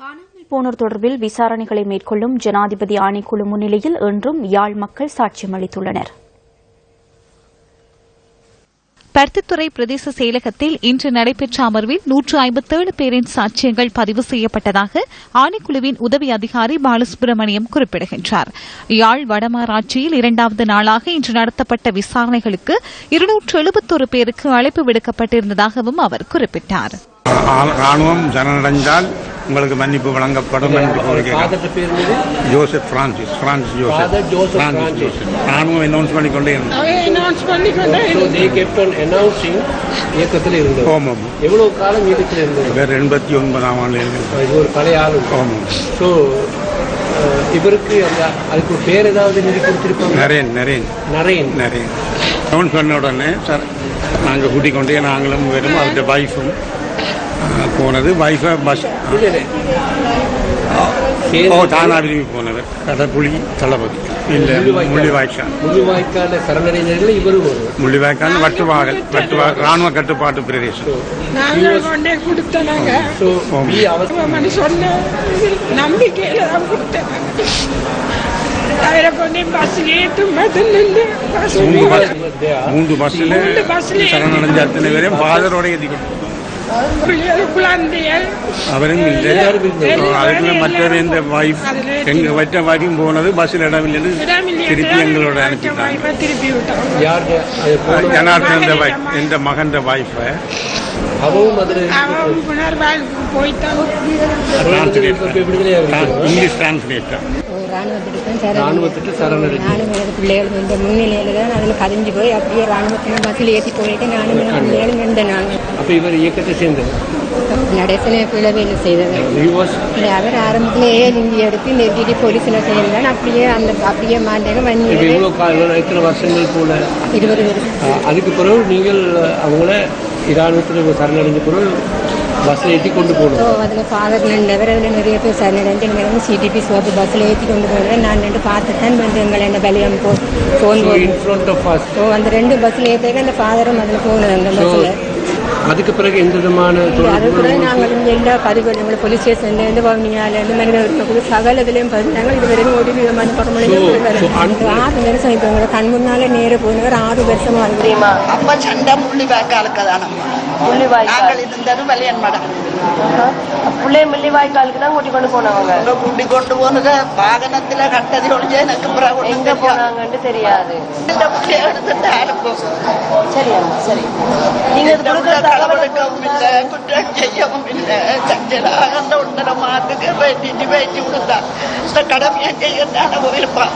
காணாமல் போனோர் தொடர்பில் விசாரணைகளை மேற்கொள்ளும் ஜனாதிபதி ஆணைக்குழு முன்னிலையில் இன்றும் யாழ் மக்கள் சாட்சியம் அளித்துள்ளனர். பருத்தித்துறை பிரதேச செயலகத்தில் இன்று நடைபெற்ற அமர்வில் நூற்று ஐம்பத்தேழு பேரின் சாட்சியங்கள் பதிவு செய்யப்பட்டதாக ஆணைக்குழுவின் உதவி அதிகாரி பாலசுப்ரமணியம் குறிப்பிடுகின்றார். யாழ் வடமாராட்சியில் இரண்டாவது நாளாக இன்று நடத்தப்பட்ட விசாரணைகளுக்கு இருநூற்று எழுபத்தொரு பேருக்கு அழைப்பு விடுக்கப்பட்டிருந்ததாகவும் அவர் குறிப்பிட்டார். ராணுவம் சரணடைந்தால் உங்களுக்கு மன்னிப்பு வழங்கப்படும் என்று கோரிக்கை? Joseph Francis Francis Joseph. Francis. Joseph. ராணுவம் அனௌன்ஸ் பண்ணி கொண்டே இருந்தது. ஓமம் எவ்வளவு காலம் இயக்கத்தில் இருந்தது? எண்பத்தி ஒன்பதாம் ஆண்டு ஒரு பழைய ஆளு. ஓமம் ஸோ இவருக்கு அந்த அதுக்கு பேர் ஏதாவது நீங்க கொடுத்திருப்பாங்க? நரேன் நரேன். நரேன். நரேன். அனௌன்ஸ் பண்ண உடனே சார் நாங்கள் கூட்டிக் கொண்டே நாங்களும் வரும் அவருடைய வைஃபும் போனது. Wifi bus. ஓ தானா விரும்பி போனவர் கடப்புலி தளபதி. இல்லை முள்ளிவாய்க்கால். முள்ளிவாய்க்கால. சரணடைந்தவர்கள் இவரும் முள்ளிவாய்க்கால் வட்டுவாகல் வட்டுவாக ராணுவ கட்டுப்பாட்டு பிரதேசம். நாங்கள் கொண்டே கொடுத்த நாங்க. ஸோ we அவர் அவன் சொன்ன நம்பிக்கையில தான் கொடுத்தேன் அவரை கொண்டே பஸ்ஸில் ஏற்றும் பதில் நின்று பஸ் மூன்று பஸ்ஸில் மூன்று பஸ்ல சரணடைஞ்ச அத்தனை பேரையும் ஃபாதரோட ஏற்றி குழந்தைகள் அவரும் இல்லை அதுக்குள்ள மற்றவர் இந்த வைஃப் எங்க வச்ச வரையும் போனது பஸ்ஸில் இடமில்லைன்னு திருப்பி எங்களோட அனுப்பிட்டாங்க வாய்ப்பா திருப்பி விட்டோம் யாருடைய அது போன ராணுவத்துக்கு தான் ராணுவத்துக்கு நானும் எனக்கு பிள்ளைகள் இந்த முன்னிலையில தான் அதில் பதிஞ்சு போய் அப்படியே ராணுவத்தில் பஸ்ஸில் ஏற்றி போயிட்டு நானும் பிள்ளைகளும் இருந்த நாங்கள் அப்ப இவர் இயக்கத்தை சேர்ந்தது நடேசனை He was இல்லை, அவர் ஆரம்பத்தில் ஏழு இந்தி எடுத்து இந்த டிடி போலீஸில் சேர்ந்தான். அப்படியே அந்த அப்படியே மாட்டாங்க காலம் எத்தனை வருஷங்கள் போல? இருபது வருஷம். அதுக்கு பிறகு நீங்கள் அவங்கள இராணுவத்தில் சரணடைஞ்ச பிறகு பஸ்ஸில் ஏற்றி கொண்டு போகணும் அதில் ஃபாதர் நின்றவர் அதில் நிறைய பேர் சரணடைஞ்சு எங்களை சிடிபி சோப்பு பஸ்ஸில் ஏற்றி கொண்டு போனேன் நான் ரெண்டு பார்த்துட்டேன் வந்து எங்களை என்ன பலியம் போ ஃபோன் ஸோ அந்த ரெண்டு பஸ்ஸில் ஏற்றிக்க அந்த ஃபாதரும் அதில் போனது அந்த பஸ்ஸில் அதுக்கு பிறகு எந்த விதமான அதுக்கு பிறகு പോലീസ് സ്റ്റേഷനിലേന്ന് പവനിയാലേന്ന് മരുന്ന് സകലത്തിലെയും ഞങ്ങൾ ഇതുവരെ ഒരു വിധമാണ് പുറമണിയിലേക്ക് ആറ് ദിവസം ഇപ്പം ഞങ്ങൾ കൺമുന്നാലെ നേരെ ആറ് ദിവസം വന്നു അപ്പ ചണ്ട മുള്ളിവാക്കാലൊക്കെ நாங்கள் இருந்தது வலியன் மடம் பிள்ளை முள்ளிவாய்க்காலுக்கு தான் கூட்டி கொண்டு தெரியாது கொடுக்குற தகவலை களவெடுக்கவும் இல்லை குற்றம் செய்யவும் இல்லை சஞ்சலாக அந்த ஒன்றரை மாதத்துக்கு வெட்டிட்டு வெட்டி விடுந்தா இந்த கடமையை செய்யத்தான போயிருப்பான்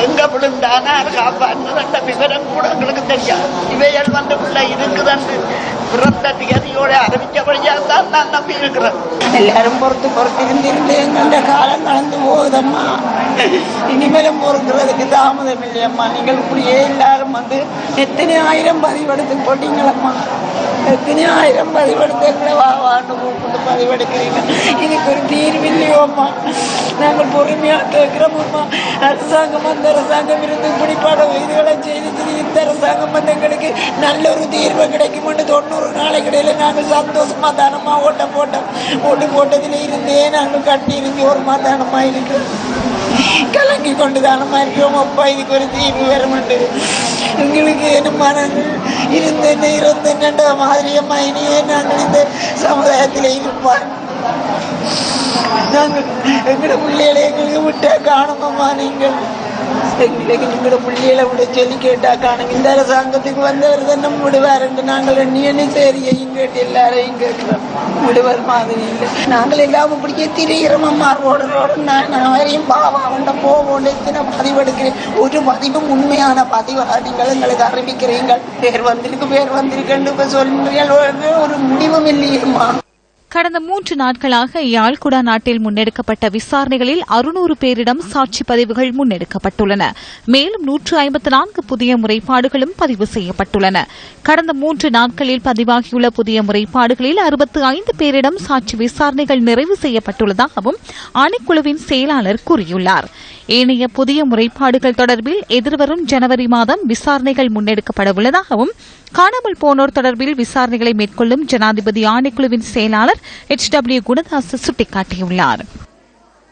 எங்க விழுந்தானா காப்பாற்றுன்ற விவரம் கூட உங்களுக்கு தெரியாது இவைகள் வந்து பிள்ளை இருக்குதுன்னு பிறந்த திகதியோட அறிவிச்சபடியா தான் நான் நம்பி இருக்கிறேன் எல்லாரும் பொறுத்து பொறுத்து இருந்திருந்து எங்களுடைய காலம் கடந்து போகுதம்மா இனிமேலும் பொறுக்கிறதுக்கு தாமதம் இல்லையம்மா நீங்கள் இப்படியே எல்லாரும் வந்து எத்தனை ஆயிரம் பதிவெடுத்து போட்டீங்களம்மா எத்தனை ஆயிரம் பதிவெடுத்து எங்களை வா வான்னு கூப்பிட்டு பதிவெடுக்கிறீங்க இதுக்கு ஒரு தீர்வு இல்லையோம்மா நாங்கள் பொறுமையாக கேட்கிறோம்மா அரசாங்கம் அந்த அரசாங்கம் இருந்து இப்படிப்பட இதுகளை செய்து இந்த அரசாங்கம் வந்து எங்களுக்கு நல்ல ஒரு தீர்வு கிடைக்கும்னு தொண்ணூறு நாளைக்கிடையில் நாங்கள் சந்தோஷமாக தானமா ஓட்ட போட்டோம். ஓட்டு போட்டதில் இருந்தே நாங்கள் கட்டி இருந்து ஒரு மாதானமாக இருக்கிறோம் கலங்கி கொண்டு தானமாக இருக்கிறோம் அப்பா இதுக்கு ஒரு தீர்வு வரமாட்டேன் எங்களுக்கு என்னமா நாங்கள் இருந்தென்ன இருந்தென்ன மாதிரியம்மா இனியே நாங்கள் இந்த சமுதாயத்தில் இருப்பார் நாங்கள் எங்களோட பிள்ளைகளை எங்களுக்கு விட்டா காணுமம்மா நீங்கள் எங்களுக்கு எங்களோட பிள்ளைகளை விட. சொல்லி கேட்டா இந்த அரசாங்கத்துக்கு வந்தவர் தானே விடுவார் என்று நாங்கள் எண்ணி சரியையும் கேட்டு எல்லாரையும் கேட்கிறோம் விடுவார் மாதிரி இல்லை. நாங்கள் எல்லாம் இப்படியே திரிகிறோம் அம்மா ரோடு ரோடு நான் நான் வரையும் பாவா உண்ட போவோம் எத்தனை பதிவு எடுக்கிறேன். ஒரு பதிவும் உண்மையான பதிவாக நீங்கள் எங்களுக்கு அறிவிக்கிறீங்கள் பேர் வந்திருக்கு பேர் வந்திருக்குன்னு இப்போ சொல்றீர்கள் ஒரு முடிவும் இல்லையம்மா. கடந்த மூன்று நாட்களாக யாழ்குடா நாட்டில் முன்னெடுக்கப்பட்ட விசாரணைகளில் அறுநூறு பேரிடம் சாட்சி பதிவுகள் முன்னெடுக்கப்பட்டுள்ளன. மேலும் நூற்று ஐம்பத்தி நான்கு புதிய முறைப்பாடுகளும் பதிவு செய்யப்பட்டுள்ளன. கடந்த மூன்று நாட்களில் பதிவாகியுள்ள புதிய முறைப்பாடுகளில் அறுபத்து ஐந்து பேரிடம் சாட்சி விசாரணைகள் நிறைவு செய்யப்பட்டுள்ளதாகவும் ஆணைக்குழுவின் செயலாளர் கூறியுள்ளார். ஏனைய புதிய முறைப்பாடுகள் தொடர்பில் எதிர்வரும் ஜனவரி மாதம் விசாரணைகள் முன்னெடுக்கப்பட உள்ளதாகவும் காணாமல் போனோர் தொடர்பில் விசாரணைகளை மேற்கொள்ளும் ஜனாதிபதி ஆணைக்குழுவின் செயலாளர் எச் டபிள்யூ குணதாஸ் சுட்டிக்காட்டியுள்ளார்.